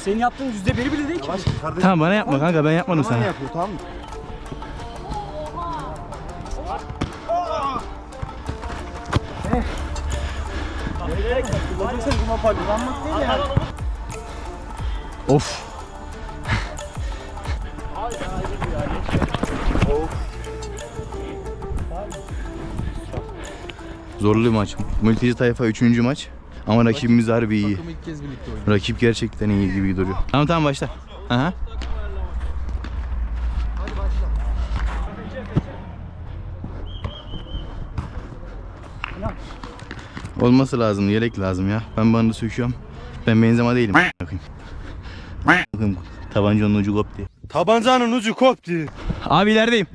Senin yaptığın yüzde biri bile değil ki. Yavaş kardeşim. Tamam bana yapma kanka ben yapmadım Sana sana. yapıyor tamam mı? Kullanırsan bu mapa kullanmak değil ya. Of. Zorlu bir maç. Mülteci tayfa 3. maç. Ama rakibimiz harbi iyi. ilk kez birlikte oynuyor. Rakip gerçekten iyi gibi duruyor. Tamam tamam başla. Aha. Olması lazım, yelek lazım ya. Ben bandı söküyorum. Ben benzema değilim. Bakayım tabancanın ucu koptu. Tabancanın ucu koptu. Abi ilerideyim.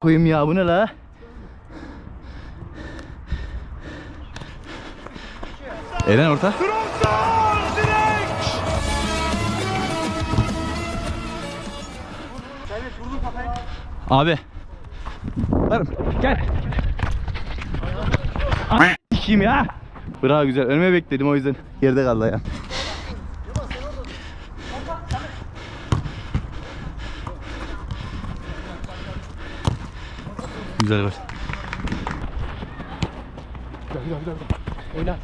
Koyayım ya bu ne la? Eren orta. Abi. Varım. Gel. Kim ya? Bravo güzel. Önüme bekledim o yüzden geride kaldı ayağım. Güzel var.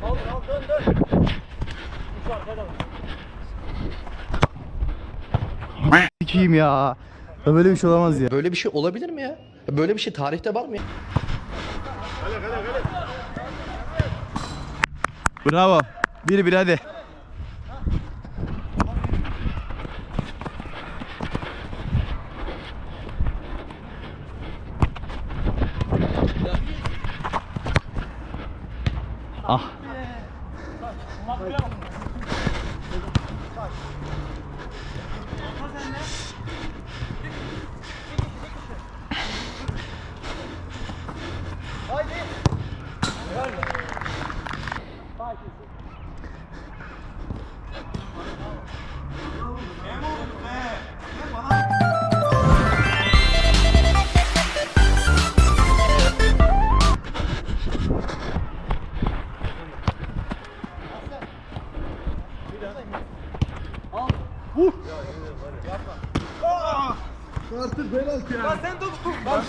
Kim ya? Ya Böyle bir şey olamaz ya. Böyle bir şey olabilir mi ya? Böyle bir şey tarihte var mı ya? Bravo. Bir bir hadi.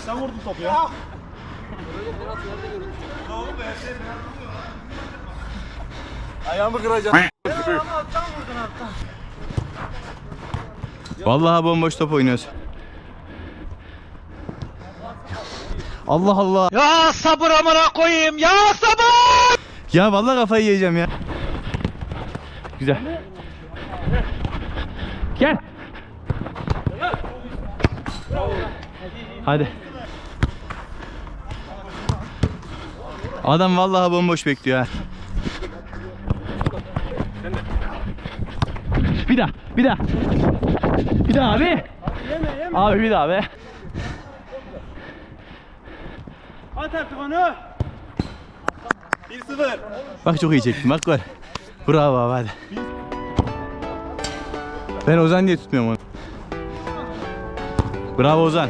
Sen vurdun topu ya. Ayağımı kıracağım. Vallahi bomboş top oynuyoruz. Allah Allah. Ya sabır amına koyayım ya sabır! Ya vallahi kafayı yiyeceğim ya. Güzel. Gel. Hadi. Adam vallahi bomboş bekliyor ha. Bir daha, bir daha. Bir daha abi. Abi bir daha be. At artık onu. 1-0. Bak çok iyi çektim bak gol. Bravo abi hadi. Ben Ozan diye tutmuyorum onu. Bravo Ozan.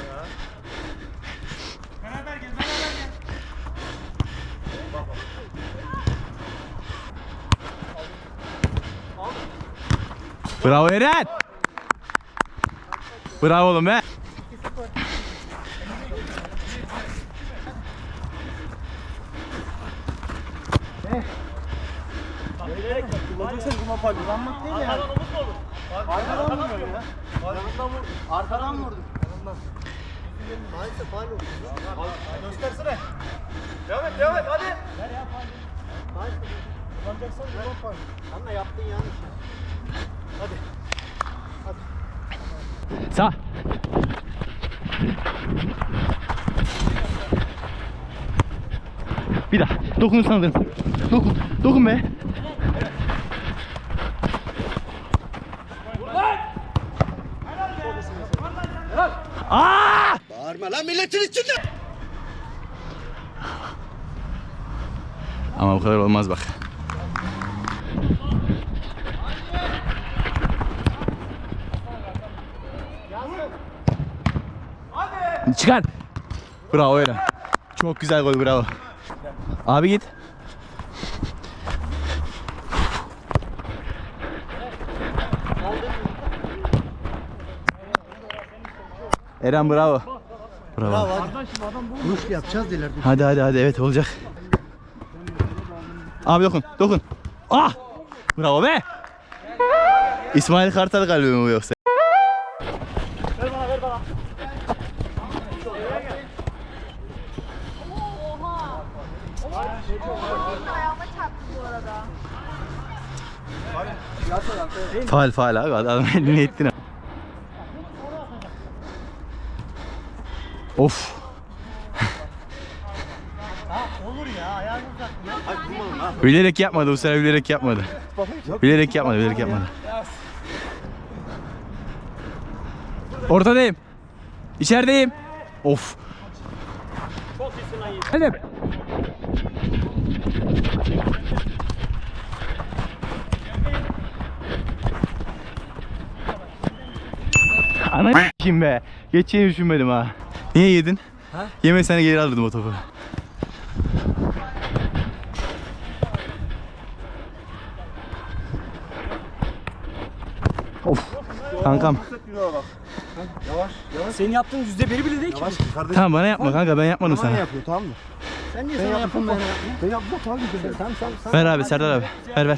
Bravo Eren. Bravo oğlum be. Kullanmak değil ya. Arkadan vurmuyor ya. Arkadan vurdum. Göstersene. Devam et, devam et hadi. Ver ya faul. Kullanacaksan kullan faul. Anla yaptın yanlış. Sağ. Bir daha. Dokunursan alırım. Dokun. Dokun be. Aa! Bağırma lan milletin içinde. Ama bu kadar olmaz bak. Çıkar. Bravo Eren. Çok güzel gol bravo. Abi git. Eren bravo. Bravo. Vuruş yapacağız ileride. Hadi hadi hadi evet olacak. Abi dokun dokun. Ah! Bravo be! İsmail Kartal galiba bu yoksa? Ayağıma çarptı bu arada. Faal faal abi adam elini ettin. ha. Of. Bilerek yapmadı bu sefer bilerek yapmadı. Bilerek yapmadı bilerek yapmadı. Ortadayım. İçerideyim. Of. Hadi. Ana kim be. Geçeceğini düşünmedim ha. Niye yedin? Ha? Yemesene geri alırdım o topu. Of. Kankam. Senin yaptığın yüzde biri bile değil ki. Tamam bana yapma kanka ben yapmadım sana. yapıyor tamam mı? Sen niye sana yaptın ben yaptım? Ben tamam güzel. Tamam tamam. sen- Ver abi Serdar abi. Ver ver.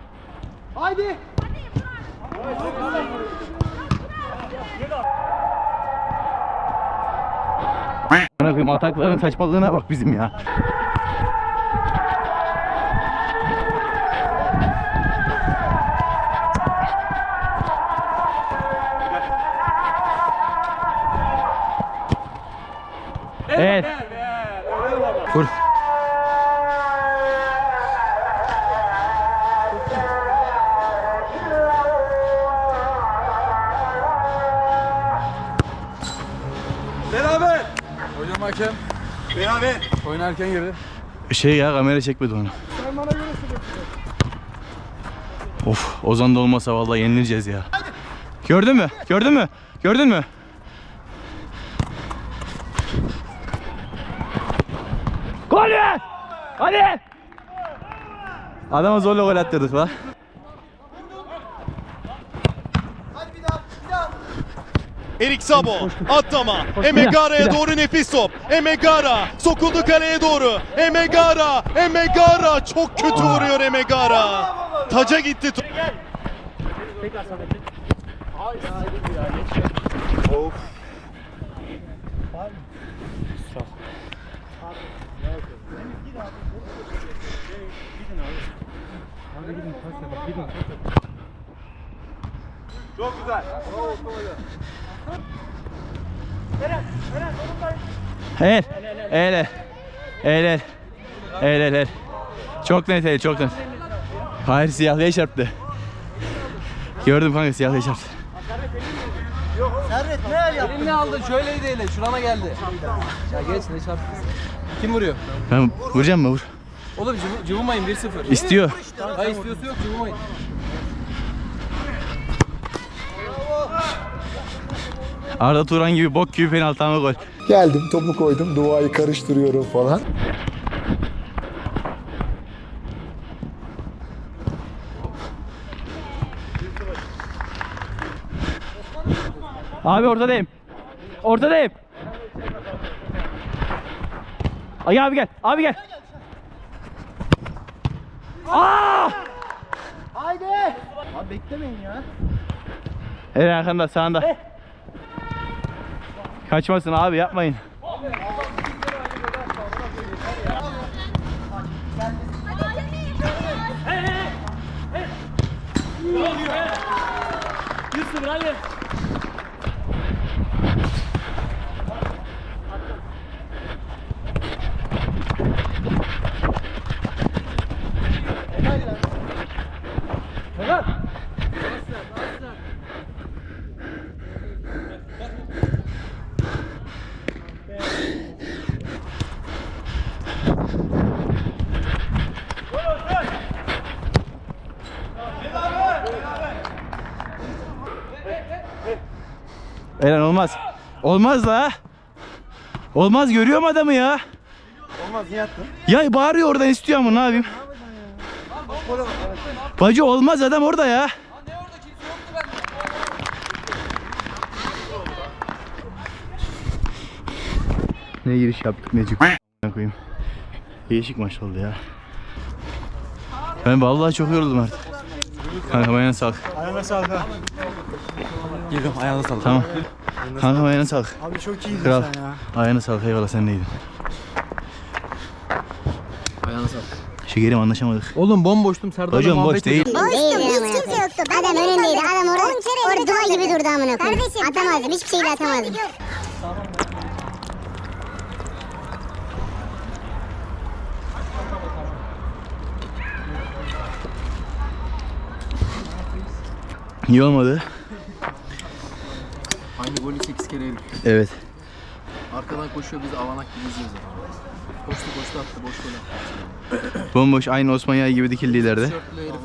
Bana koyayım atakların saçmalığına bak bizim ya. Evet. Vur. Hakem Beraber. oynarken girdi. Şey ya kamera çekmedi onu. Of Ozan da olmasa vallahi yenileceğiz ya. Gördün mü? Gördün mü? Gördün mü? Gol ver! Hadi! Adama zorla gol attırdık la. Erik Sabo atlama. Emegara'ya doğru nefis top. Emegara sokuldu kaleye doğru. Emegara, Emegara çok kötü vuruyor Emegara. Taca gitti top. Çok güzel. El. El el. El el. El el el. Çok net el çok net. Hayır siyahlıya çarptı. Gördüm kanka siyahlıya çarptı. Servet ne el yaptın? Elini aldın şöyleydi ele şurama geldi. Ya geç ne çarptı. Kim vuruyor? Ben vuracağım mı vur. Oğlum cıvı, cıvımayın 1-0. İstiyor. Hayır istiyorsa yok cıvımayın. Arda Turan gibi bok gibi penaltı ama gol. Geldim topu koydum duayı karıştırıyorum falan Abi ortadayım. Ortadayım. Ay abi gel. Abi gel. Aa! Haydi. Abi beklemeyin ya. Eren arkanda sağında. Kaçmasın abi yapmayın. Eren olmaz. La. Olmaz görüyorum adamı ya. Olmaz niye attın? Ya bağırıyor oradan istiyor ama ne yapayım? Bacı olmaz adam orada ya. Ne giriş yaptık ne çık koyayım. Değişik maç oldu ya. Ben vallahi çok yoruldum artık. Kanka ayağına sağlık. Ayağına sağlık ha. Geliyorum ayağına sağlık. Tamam. Kanka ayağına sağlık. Abi çok iyiydin Kral. sen ya. Ayağına sağlık eyvallah sen neydin? Ayağına sağlık. Şekerim anlaşamadık. Oğlum bomboştum Serdar'la Hocam boş muhabbet değil. Değildi hiç kimse yoktu. Adam önündeydi. Adam orada, orada duvar gibi durdu amına koyayım. Atamazdım. Hiçbir şeyle atamazdım. İyi olmadı. Aynı golü 8 kere yedik. Evet. Arkadan koşuyor biz avanak gibi izliyoruz. Koştu koştu attı boş gol attı. Bomboş aynı Osman Yay gibi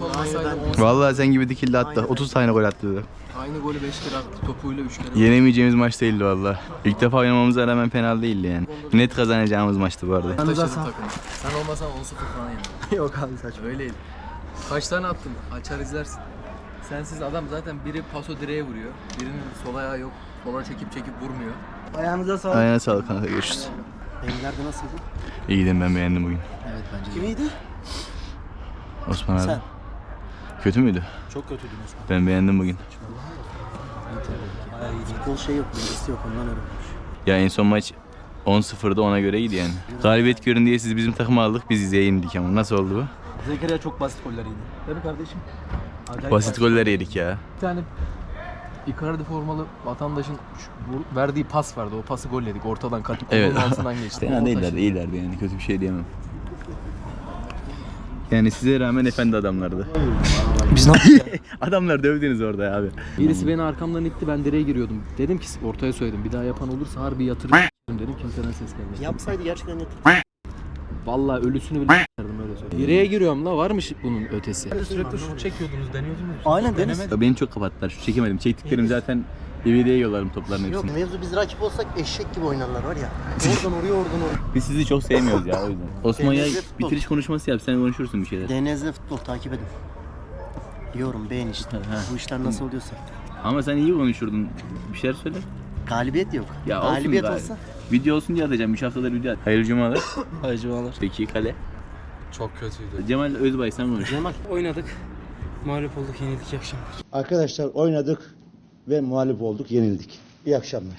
olmasaydı 10 Vallahi sen gibi dikildi attı. 30 tane gol attı dedi. Aynı golü 5 kere attı. Topuyla 3 kere. Yenemeyeceğimiz maç değildi vallahi. İlk defa oynamamıza rağmen fena değildi yani. Net kazanacağımız maçtı bu arada. Sen olmasan 10-0 falan yani. Yok abi saçma. Öyleydi. Kaç tane attın? Açar izlersin. Sensiz adam zaten biri paso direğe vuruyor. Birinin sol ayağı yok. Sola çekip çekip vurmuyor. Ayağınıza sağlık. Ayağına sağlık kanka görüşürüz. Engler'de nasıldı? İyiydim ben beğendim bugün. Evet bence Kim iyiydi? Osman abi. Sen. Kötü müydü? Çok kötüydün Osman. Ben beğendim bugün. Futbol şey yok, bilgisi yok ondan öyle. Ya en son maç 10-0'da ona göre iyiydi yani. Galibiyet görün diye siz bizim takımı aldık biz izleye indik ama nasıl oldu bu? Zekeriya çok basit goller yedi. Mi kardeşim? Acayip Basit goller yedik ya. Bir tane Icardi formalı vatandaşın şu- verdiği pas vardı. O pası gol yedik. Ortadan katıp Evet. altından geçti. Fena O değillerdi, iyilerdi yani kötü bir şey diyemem. Yani size rağmen efendi adamlardı. Biz ne yaptık Adamlar dövdünüz orada ya abi. Birisi beni arkamdan itti ben direğe giriyordum. Dedim ki ortaya söyledim. Bir daha yapan olursa harbi yatırırım dedim. Kimseden ses gelmedi. Yapsaydı gerçekten net. Vallahi ölüsünü bile s**erdim öyle söyleyeyim. Direğe giriyorum la varmış bunun ötesi. Sürekli şut çekiyordunuz deniyordunuz. Aynen Deniz. Ya Beni çok kapattılar. Şu çekemedim. Çektiklerim zaten DVD'ye yollarım topların Yok hepsini. mevzu biz rakip olsak eşek gibi oynarlar var ya. Oradan oraya oradan oraya. Biz sizi çok sevmiyoruz ya o yüzden. Osman ya Denizli futbol. bitiriş konuşması yap. Sen konuşursun bir şeyler. DNZ'de futbol takip edin. Yorum beğen işte. Ha. Bu işler nasıl oluyorsa. Ama sen iyi konuşurdun. Bir şeyler söyle. Galibiyet yok. Ya olsun Galibiyet olsa. Video olsun diye atacağım. 3 haftadır video at. Hayırlı cumalar. Hayır civalar. Peki kale. Çok kötüydü. Cemal Özbay sen konuş. Cemal. Oynadık. Mağlup olduk yenildik iyi akşamlar. Arkadaşlar oynadık ve mağlup olduk, yenildik. İyi akşamlar.